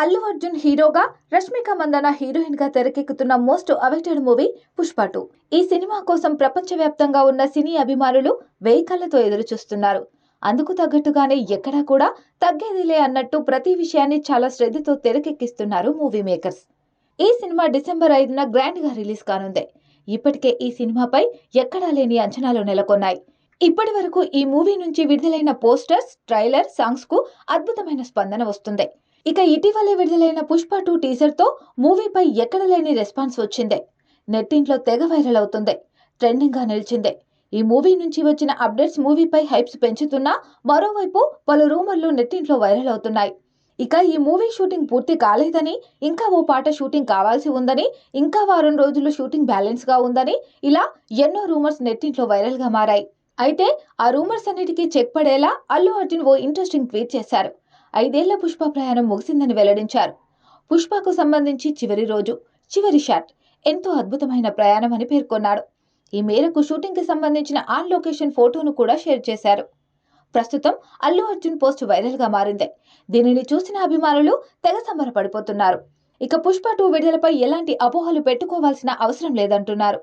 అల్లు అర్జున్ హీరోగా రష్మిక మందన హీరోయిన్గా తెరకెక్కుతున్న most awaited movie Pushpa two. ఈ సినిమా కోసం ప్రపంచవ్యాప్తంగా ఉన్న సినీ అభిమానులు వేయికళ్ళతో ఎదురు చూస్తున్నారు అందుకు తగ్గట్టుగానే ఎక్కడా కూడా తగ్గేదిలే అన్నట్టు ప్రతి విషయాన్ని చాలా శ్రద్ధతో తెరకెక్కిస్తున్నారు మూవీ మేకర్స్. ఈ సినిమా డిసెంబర్ ఐదున గ్రాండ్గా రిలీజ్ కానుంది. ఇప్పటికే ఈ సినిమాపై ఎక్కడా లేని అంచనాలు నెలకొన్నాయి. ఇప్పటి వరకు ఈ మూవీ నుంచి విడుదలైన పోస్టర్స్ ట్రైలర్ సాంగ్స్కు అద్భుతమైన స్పందన వస్తుంది. ఇక ఇటీవలే విడుదలైన పుష్ప టూ టీజర్తో మూవీపై ఎక్కడ లేని రెస్పాన్స్ వచ్చిందే. నెట్టింట్లో తెగ వైరల్ అవుతుంది. ట్రెండింగ్గా నిలిచిందే. ఈ మూవీ నుంచి వచ్చిన అప్డేట్స్ మూవీపై హైప్స్ పెంచుతున్నా మరోవైపు పలు రూమర్లు నెట్టింట్లో వైరల్ అవుతున్నాయి. ఇక ఈ మూవీ షూటింగ్ పూర్తి కాలేదని ఇంకా ఓ పాట షూటింగ్ కావాల్సి ఉందని ఇంకా వారం రోజులు షూటింగ్ బ్యాలెన్స్గా ఉందని ఇలా ఎన్నో రూమర్స్ నెట్టింట్లో వైరల్గా మారాయి. అయితే ఆ రూమర్స్ అన్నిటికీ చెక్ పడేలా అల్లు అర్జున్ ఓ ఇంట్రెస్టింగ్ ట్వీట్ చేశారు. ఐదేళ్ళ పుష్ప ప్రయాణం ముగిసిందని వెల్లడించారు. పుష్పకు సంబంధించి చివరి రోజు చివరి షాట్ ఎంతో అద్భుతమైన ప్రయాణం అని పేర్కొన్నాడు. ఈ మేరకు షూటింగ్కి సంబంధించిన ఆన్ లొకేషన్ ఫోటోను కూడా షేర్ చేశారు. ప్రస్తుతం అల్లు అర్జున్ పోస్ట్ వైరల్గా మారింది. దీనిని చూసిన అభిమానులు తెగ సంబరపడిపోతున్నారు. ఇక పుష్ప టూ విడుదలపై ఎలాంటి అపోహలు పెట్టుకోవాల్సిన అవసరం లేదంటున్నారు.